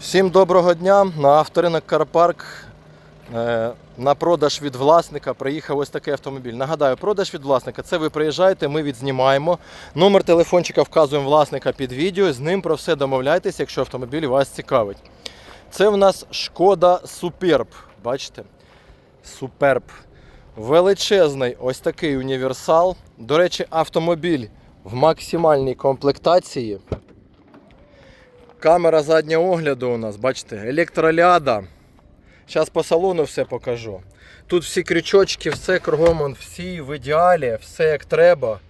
Всім доброго дня. На авторинок Карпарк е, на продаж від власника приїхав ось такий автомобіль. Нагадаю, продаж від власника це ви приїжджаєте, ми відзнімаємо. Номер телефончика вказуємо власника під відео. З ним про все домовляйтесь, якщо автомобіль вас цікавить. Це в нас шкода Суперб. Бачите? Суперб. Величезний ось такий універсал. До речі, автомобіль в максимальній комплектації. Камера заднього огляду у нас, бачите, електроляда. Зараз по салону все покажу. Тут всі крючочки, все кругом, он, всі в ідеалі, все як треба.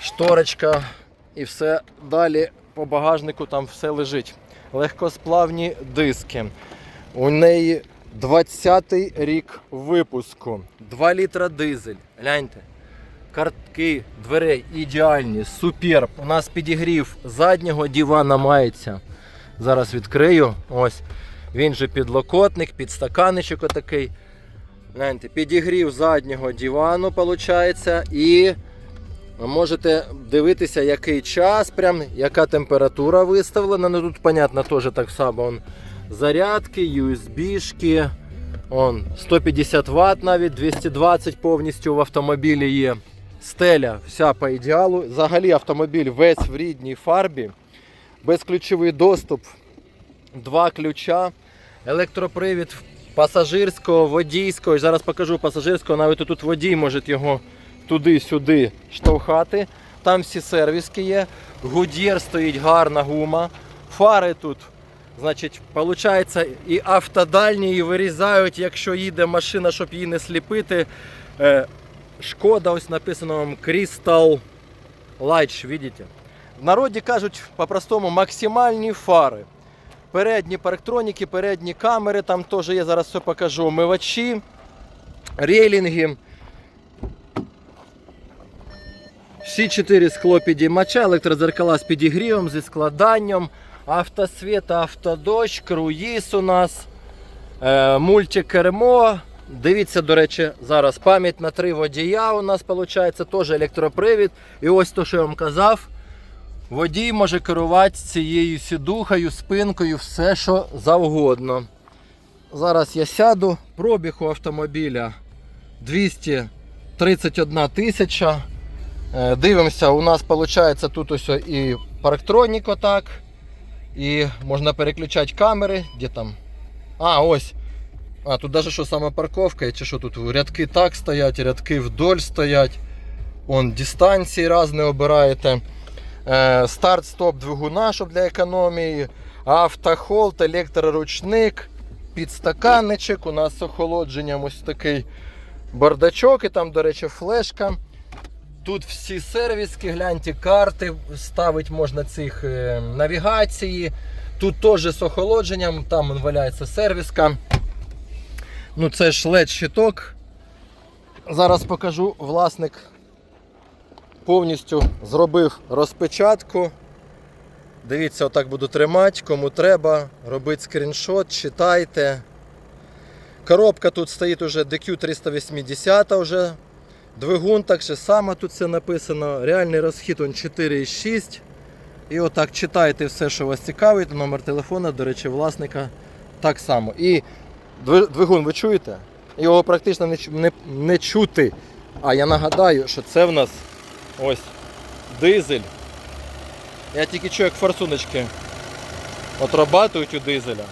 Шторочка і все далі по багажнику там все лежить. Легкосплавні диски. У неї 20-й рік випуску. 2 літра дизель. Гляньте. Картки дверей ідеальні, суперб. У нас підігрів заднього дивана мається. Зараз відкрию. Ось. Він же підлокотник, підстаканничок отакий. Гляньте, підігрів заднього дивану, виходить. І можете дивитися, який час, прям, яка температура виставлена. Ну тут, понятно, теж так само. Он, зарядки, USB-шки. Он 150 Вт навіть 220 повністю в автомобілі є. Стеля вся по ідеалу. Взагалі автомобіль весь в рідній фарбі. Безключовий доступ, два ключа, електропривід пасажирського, водійського. Зараз покажу пасажирського, навіть тут водій може його туди-сюди штовхати. Там всі сервіски є. Гудєр стоїть гарна гума. Фари тут Значить, виходить, і автодальні, і вирізають, якщо їде машина, щоб її не сліпити. Шкода, ось написано вам Crystal Light, видите? В народі кажуть по-простому максимальні фари. Передні парктроніки, передні камери, там теж є, зараз все покажу. Омивачі, рейлінги. Всі чотири скло підіймача, електрозеркала з підігрівом, зі складанням. Автосвіт, автодощ, круїз у нас, е, мультикермо. Дивіться, до речі, зараз пам'ять на три водія у нас виходить, теж електропривід. І ось то, що я вам казав, водій може керувати цією сідухою, спинкою, все що завгодно. Зараз я сяду, пробіг у автомобіля 231 тисяча. Е, Дивимося, у нас виходить тут ось і парктронік отак. І можна переключати камери. Де там? А, ось. А, тут навіть що саме парковка, чи що тут рядки так стоять, рядки вдоль стоять. Вон дистанції різні обираєте. Е, Старт-стоп двигуна, щоб для економії. Автохолд, електроручник, підстаканничок. У нас з охолодженням ось такий бардачок. І там, до речі, флешка. Тут всі сервіски, гляньте, карти ставити можна цих е, навігації. Тут теж з охолодженням, там валяється сервіска. Ну це ж led щиток. Зараз покажу, власник повністю зробив розпечатку. Дивіться, отак буду тримати, кому треба, робити скріншот, читайте. Коробка тут стоїть уже DQ380 вже. Двигун так же само тут все написано. Реальний розхід он 4,6. І отак читайте все, що вас цікавить. Номер телефона, до речі, власника так само. І двигун ви чуєте? Його практично не, не, не чути. А я нагадаю, що це в нас ось дизель. Я тільки чую, як форсуночки отрабатують у дизеля.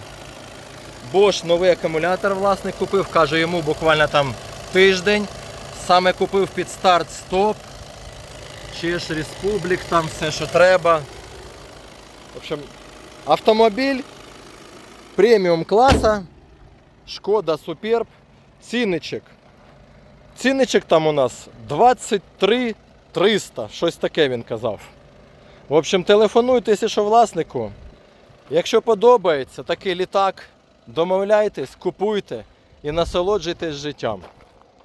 Bosch новий акумулятор власник купив, каже йому буквально там тиждень. Саме купив під старт стоп. Чеш Республік, там все, що треба. В общем, автомобіль преміум класа. Шкода Суперб. ціничок. Цінничок там у нас 23 300. Щось таке він казав. В общем, телефонуйте, що власнику. Якщо подобається такий літак, домовляйтесь, купуйте і насолоджуйтесь життям.